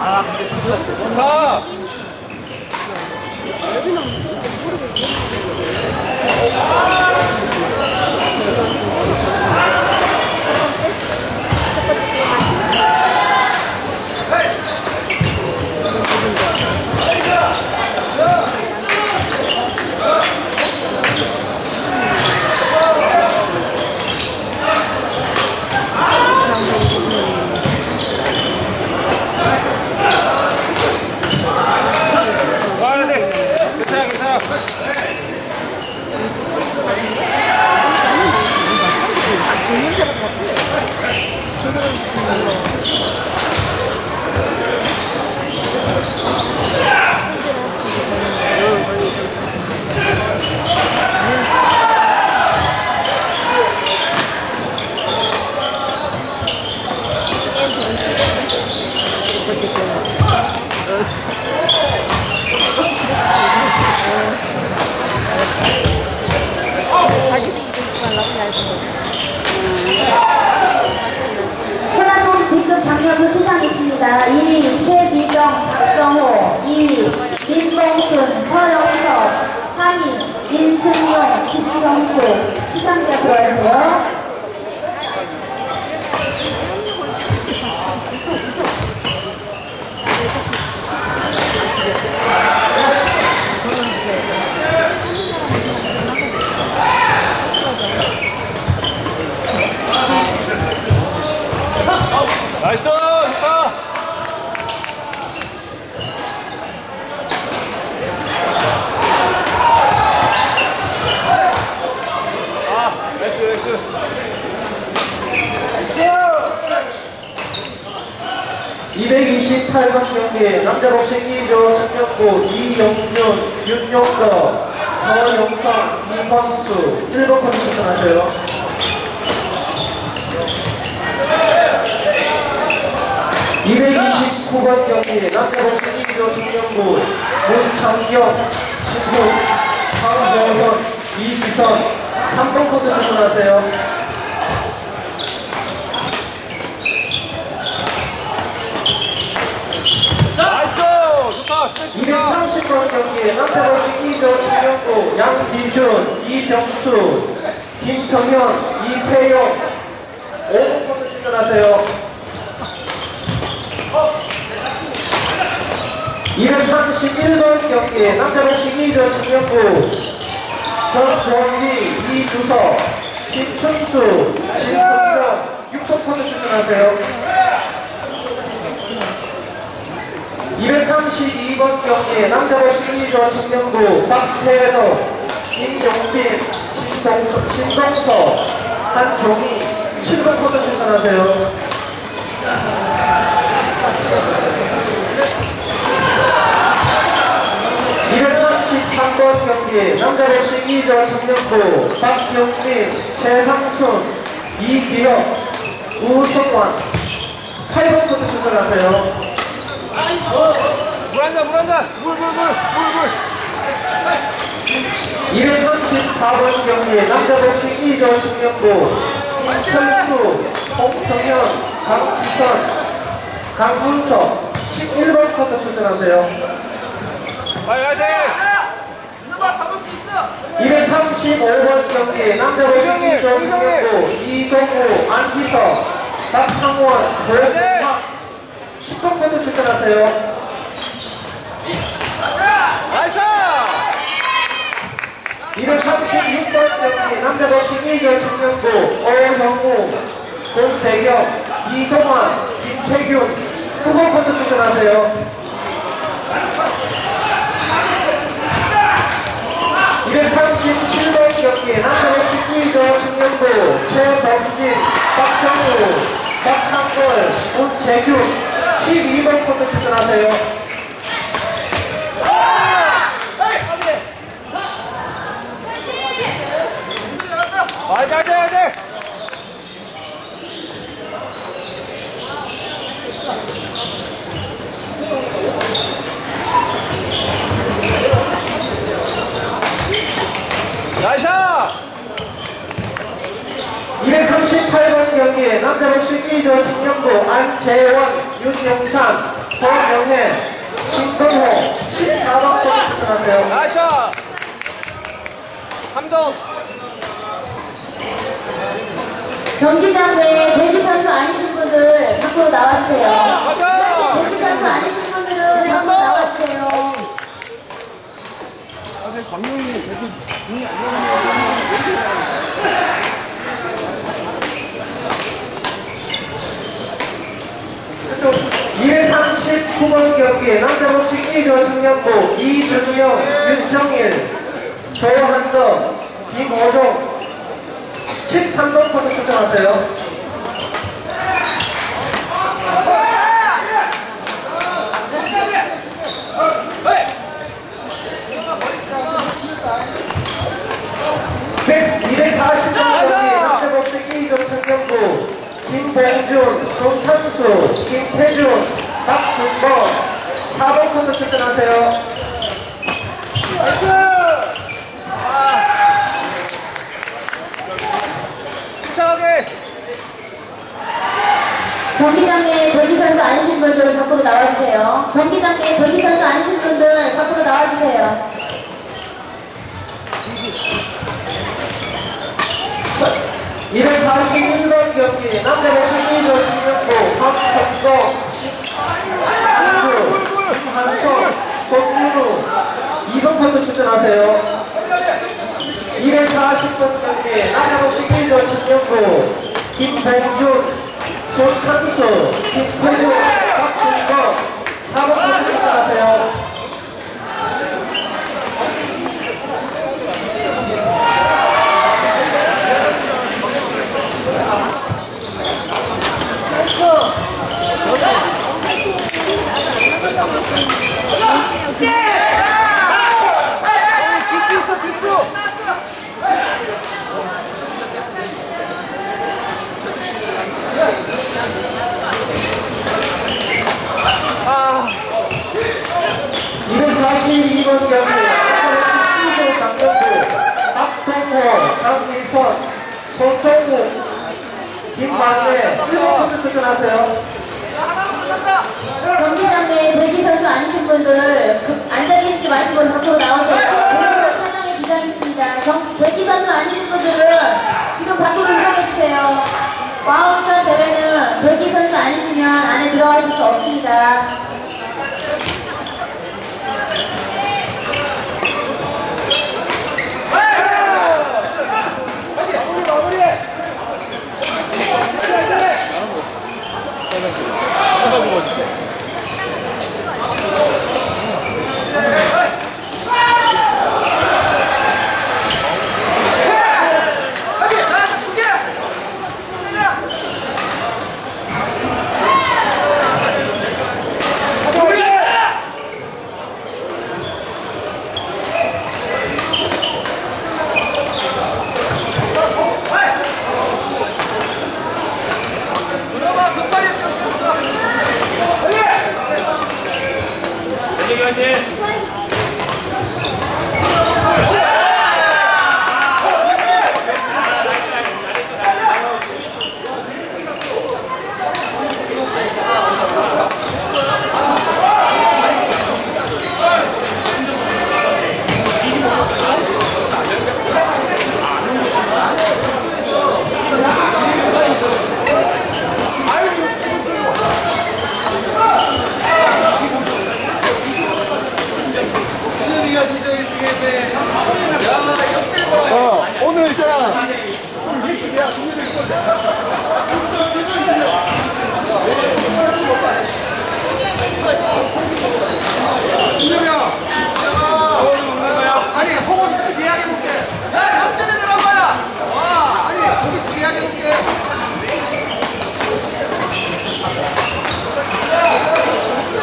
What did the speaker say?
가! 와 Thanks. 시상 있습니다. 1위 최미경, 박성호, 2위 민봉순, 서영석, 3위 민승용, 김정수 시상대 들어주세요. 나이스! 좋다! 아, 나이스, 나이스. 228번 경기 남자 복싱 2조陳혁구 이영준 윤용덕 서용성 이광수 1번 코트 추천하세요. 229번 경기 남자 복싱 2조 정영구 문창경 신훈 황호현 이기선 3번 코트 추천하세요 나이스! 좋다! 스트레스 좋다! 230번 경기 남자복싱 2조陳영구 양기준 이병수 김성현 이태용. 5번 코트 추천하세요. 231번 경기 남자복싱 2조陳영구 전권기 이주석 신춘수 진승정 6번 코트 추천하세요. 232번 경기 남자복싱 2조 청명구 박태덕 김용빈 신동서, 신동서 한종희 7번 코드 추천하세요 (233번) 경기 남자 복싱 2조 청명구 박경민 최상순 이기혁 우성환 8번 코드 추천하세요 물한 잔, 물! 물, 물, 물, 물, 물! 234번 경기 남자 복싱 2조 청년부 김철수, 홍성현, 강지선, 강문석 11번 커터 출전하세요. 화이팅! 화이팅! 235번 경기 남자 복싱 2조 청년부 이동우, 안기석, 박상원, 고영학 10번 커터 출전하세요. 나이스! 236번 경기 남자 복싱 2조 청년부 오형우, 공대경, 이동환, 김태균 후보 컨트 출전하세요. 237번 경기 남자 복싱 2조 청년부 최범진, 박정우, 박상걸, 문재균 12번 컨트 출전하세요. 화이팅, 화이팅, 화이팅! 나이스! 238번 경기 남자 복싱 2조 청년부 안재원 윤영찬, 권명혜, 신동호 14번 코트 출전하세요. 나이스. 함정. 경기장 내에 대기 선수 아니신 분들 밖으로 나와주세요. 현재 대기 선수 아니신 분들은 밖으로 나와주세요. 그쪽 239번 경기 남자 복식 2조 청년부 이준영, 윤정일, 조한덕, 김호종 13번 코트 출전하세요. 백- 240번 경기 남자 복식 2조 청년부 김봉준, 손창수, 김태준, 박준범 4번 코트 출전하세요. 침착하게. 경기장 내에 대기 선수 아니신 분들 밖으로 나와주세요. 경기장 내에 대기 선수 아니신 분들 밖으로 나와주세요. 241번 경기 남자 복식 2조 청년부 박성동, 신주, 김한성, 손윤우 2번 코트 출전하세요. 240번 경기 남자 복식 1조 청년부 김봉준, 손창수, 김태준, 박준범 4번 코트 출전하세요. 디스 있어 디스. 아. 242번 경기 시조 장병부 박동호, 강희선, 손종국, 김만래 1번 코트 출전하세요. 경기장 내에 대기 선수 아니신 분들 그- 앉아 계시지 마시고 밖으로 나오세요. 공연선 차량에 지장이 있습니다. 경- 대기 선수 아니신 분들은 지금 밖으로 이동해 주세요. 와우편 대회는 대기 선수 아니시면 안에 들어